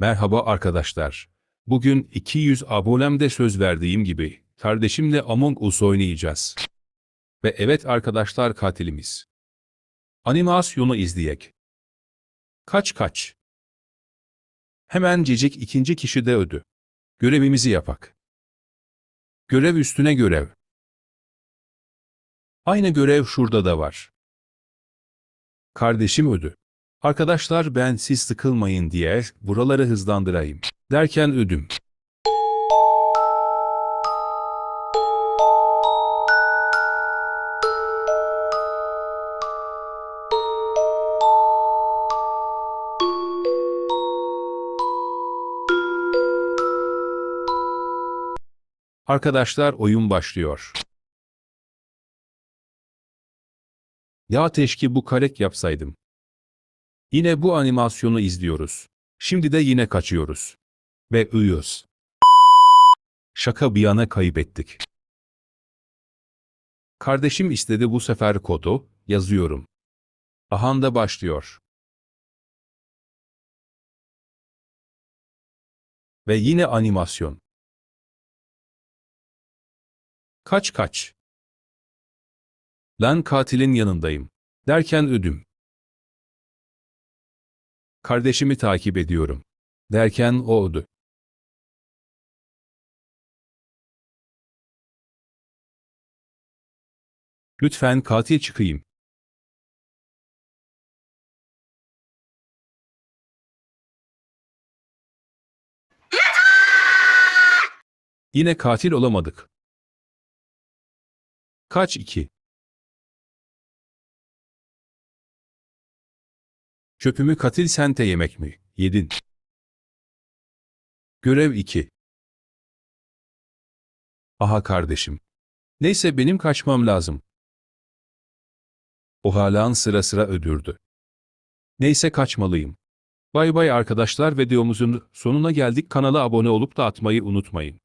Merhaba arkadaşlar. Bugün 200 abonemde söz verdiğim gibi kardeşimle Among Us oynayacağız. Ve evet arkadaşlar katilimiz. Animasyonu izleyek. Kaç kaç. Hemen cicik ikinci kişi de ödü. Görevimizi yapak. Görev üstüne görev. Aynı görev şurada da var. Kardeşim ödü. Arkadaşlar ben siz sıkılmayın diye buraları hızlandırayım. Derken ödüm. Arkadaşlar oyun başlıyor. Ya teşki bu karek yapsaydım. Yine bu animasyonu izliyoruz. Şimdi de yine kaçıyoruz. Ve uyuyoruz. Şaka bir yana kaybettik. Kardeşim istedi bu sefer kodu, yazıyorum. Ahanda başlıyor. Ve yine animasyon. Kaç kaç. Lan katilin yanındayım. Derken ödüm. Kardeşimi takip ediyorum. Derken o ödü. Lütfen katil çıkayım. Yine katil olamadık. Kaç iki? Çöpümü katil sente yemek mi? Yedin. Görev 2. Aha kardeşim. Neyse benim kaçmam lazım. O halan sıra sıra ödürdü. Neyse kaçmalıyım. Bay bay arkadaşlar videomuzun sonuna geldik. Kanala abone olup da atmayı unutmayın.